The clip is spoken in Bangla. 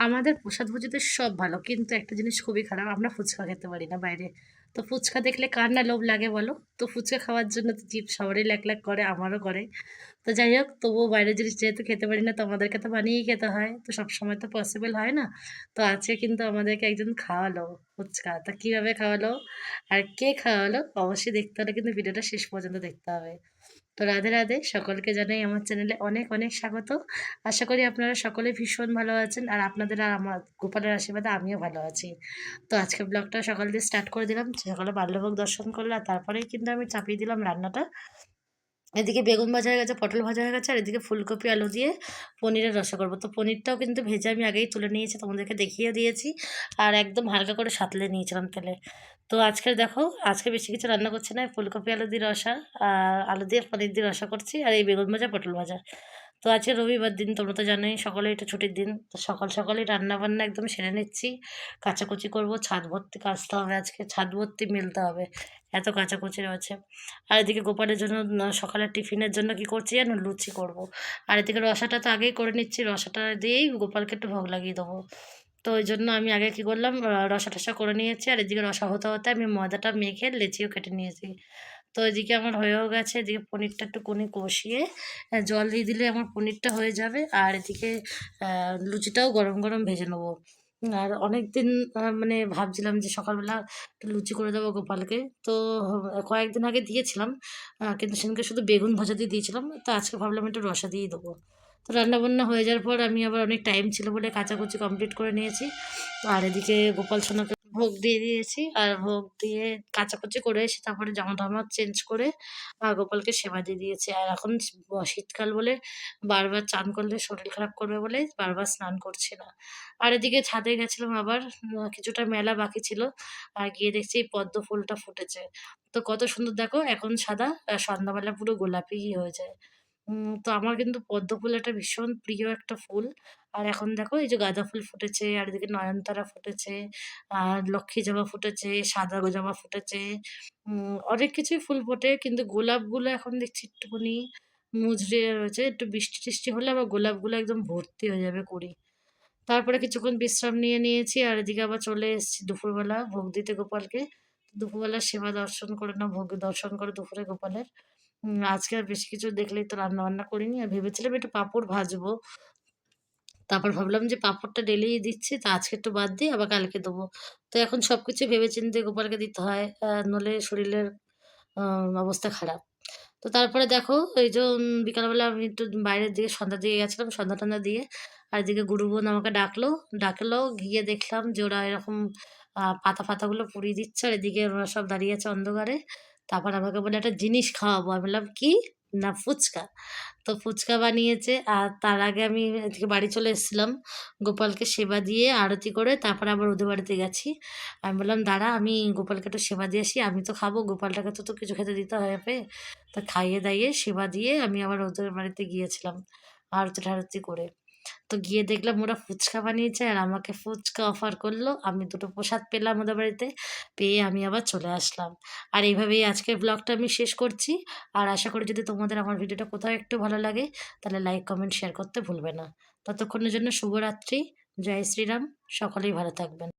আমাদের প্রসাদ ভুজিতে সব ভালো, কিন্তু একটা জিনিস খুবই খারাপ, আমরা ফুচকা খেতে পারি না বাইরে। তো ফুচকা দেখলে কার না লোভ লাগে বলো? তো ফুচকা খাওয়ার জন্য তো জিভ সবারই ল্যাক ল্যাক করে, আমারও করে। তো যাই হোক, তবুও বাইরের জিনিস যেহেতু খেতে পারি না, তো আমাদেরকে তো বানিয়েই খেতে হয়। তো সবসময় তো পসিবল হয় না। তো আজকে কিন্তু আমাদেরকে একজন খাওয়ালো ফুচকা। তা কীভাবে খাওয়ালো? আর কে খাওয়ালো? অবশ্যই দেখতে হলে কিন্তু ভিডিওটা শেষ পর্যন্ত দেখতে হবে। তো রাধে রাধে। সকলকে জানাই আমার চ্যানেলে অনেক অনেক স্বাগত। আশা করি আপনারা সকলে ভীষণ ভালো আছেন আর আপনাদের আর আমার গোপালের আশীর্বাদে আমিও ভালো আছি। তো আজকে ব্লগটা সকাল দিয়ে স্টার্ট করে দিলাম। সকালে বাল্যভোগ দর্শন করলাম তারপরেই কিন্তু আমি চাপিয়ে দিলাম রান্নাটা। এদিকে বেগুন ভাজা হয়ে গেছে, পটল ভাজা হয়ে গেছে, আর এদিকে ফুলকপি, আলু দিয়ে পনিরের রসা করব। তো পনিরটাও কিন্তু ভেজে আমি আগেই তুলে নিয়েছি, তোমাদেরকে দেখিয়ে দিয়েছি। আর একদম হালকা করে সাতলে নিয়েছিলাম তেলে। তো আজকে দেখো, আজকে বেশি কিছু রান্না করছি না, ফুলকপি, আলু দিয়ে রসা, আর আলু দিয়ে পনির দিয়ে রসা করছি, আর এই বেগুন ভাজা, পটল ভাজা। তো আজকে রবিবার দিন, তোমরা তো জানোই সকালে এটা ছুটির দিন, তো সকাল সকালেই রান্না বান্না একদম সেরে নিচ্ছি। কাচাকুচি করব, ছাদ ভর্তি কাচতে হবে আজকে, ছাদ ভর্তি মিলতে হবে, এত কাচাকুচি রয়েছে। আর এদিকে গোপালের জন্য সকালের টিফিনের জন্য কি করছি জানো? লুচি করব। আর এদিকে রসাটা তো আগেই করে নিচ্ছি, রসাটা দিয়েই গোপালকে একটু ভোগ লাগিয়ে দেবো। তো ওই জন্য আমি আগে কি করলাম রসা টসা করে নিয়েছি, আর এদিকে রসা হতে হতে আমি ময়দাটা মেখে লেচিও কেটে নিয়েছি। তো এদিকে আমার হয়েও গেছে, এদিকে পনিরটা একটু কোনি কষিয়ে জল দিয়ে দিলে আমার পনিরটা হয়ে যাবে। আর এদিকে লুচিটাও গরম গরম ভেজে নেব। আর অনেক দিন মানে ভাবছিলাম যে সকালবেলা একটু লুচি করে দেবো গোপালকে। তো কয়েকদিন আগে দিয়েছিলাম কিন্তু সেদিনকে শুধু বেগুন ভাজা দিয়ে দিয়েছিলাম। তো আজকে ভাবলাম একটু রসা দিয়েই দেবো। তো রান্নাবান্না হয়ে যাওয়ার পর আমি আবার অনেক টাইম ছিল বলে কাচাকুচি কমপ্লিট করে নিয়েছি। আর এদিকে গোপাল সোনাকে ভোগ দিয়ে দিয়েছি। আর ভোগ দিয়ে কাচাকুচি করে এসে তারপরে জামা টামা চেঞ্জ করে মা গোপালকে সেবা দিয়ে দিয়েছি। আর এখন শীতকাল বলে বারবার চান করলে শরীর খারাপ করবে বলে বারবার স্নান করছি না। আর এদিকে ছাদে গেছিলাম আবার কিছুটা মেলা বাকি ছিল। আর গিয়ে দেখছি এই পদ্ম ফুলটা ফুটেছে। তো কত সুন্দর দেখো, এখন সাদা সন্ধ্যাবেলা পুরো গোলাপি হয়ে যায়। তো আমার কিন্তু পদ্ম একটা ভীষণ প্রিয় একটা ফুল। আর এখন দেখো, এই যে গাঁদা ফুল ফুটেছে, আর এদিকে নয়নতারা ফুটেছে, আর লক্ষ্মী জবা ফুটেছে, সাদা জবা ফুটেছে অনেক কিছুই ফুল ফোটে, কিন্তু গোলাপগুলো এখন দেখছি একটুখানি মুজড়ে রয়েছে। একটু বৃষ্টি টিষ্টি হলে আবার গোলাপগুলো একদম ভর্তি হয়ে যাবে কুড়ি। তারপরে কিছুক্ষণ বিশ্রাম নিয়ে নিয়েছি, আর এদিকে আবার চলে এসেছি দুপুরবেলা ভোগ দিতে গোপালকে। দুপুরবেলা সেবা দর্শন করে না ভোগ দর্শন করে দুপুরে গোপালের। আজকে আর বেশি কিছু দেখলেই তো রান্না বান্না করিনি। আর ভেবেছিলাম একটু পাঁপড় ভাজবো। তারপর ভাবলাম যে পাঁপড়টা ডেলিই দিচ্ছি, তা আজকে একটু বাদ দিই আবার কালকে দেবো। তো এখন সব কিছু ভেবে চিনতে গোপালকে দিতে হয় নলে শরীরের অবস্থা খারাপ। তো তারপরে দেখো, এই যে বিকালবেলা আমি একটু বাইরের দিকে সন্ধ্যা দিয়ে গেছিলাম, সন্ধ্যা টন্ধ্যা দিয়ে। আর এদিকে গুরু বোন আমাকে ডাকলো ডাকলো, গিয়ে দেখলাম যে ওরা এরকম পাতা ফাতাগুলো পুড়িয়ে দিচ্ছে, আর এদিকে ওরা সব দাঁড়িয়ে আছে অন্ধকারে। তারপর আমাকে বলে একটা জিনিস খাওয়াবো। আমি বললাম, কি? না, ফুচকা। তো ফুচকা বানিয়েছে আর তার আগে আমি এদিকে বাড়ি চলে এসেছিলাম গোপালকে সেবা দিয়ে আরতি করে তারপর আবার ওদের বাড়িতে গেছি। আমি বললাম, দাঁড়া, আমি গোপালকে একটু সেবা দিয়ে আসি, আমি তো খাব, গোপালটাকে তো তো কিছু খেতে দিতে হবে। তা খাইয়ে দাইয়ে সেবা দিয়ে আমি আবার ওদের বাড়িতে গিয়েছিলাম আরতি ঠারতি করে। তো গিয়ে দেখলাম ওরা ফুচকা বানিয়েছে আর আমাকে ফুচকা অফার করল। আমি দুটো প্রসাদ পেলাম ওদের বাড়িতে, পেয়ে আমি আবার চলে আসলাম। আর এইভাবেই আজকের ব্লগটা আমি শেষ করছি। আর আশা করি যদি তোমাদের আমার ভিডিওটা কোথাও একটু ভালো লাগে, তাহলে লাইক কমেন্ট শেয়ার করতে ভুলবে না। ততক্ষণের জন্য শুভরাত্রি, জয় শ্রীরাম, সকলেই ভালো থাকবেন।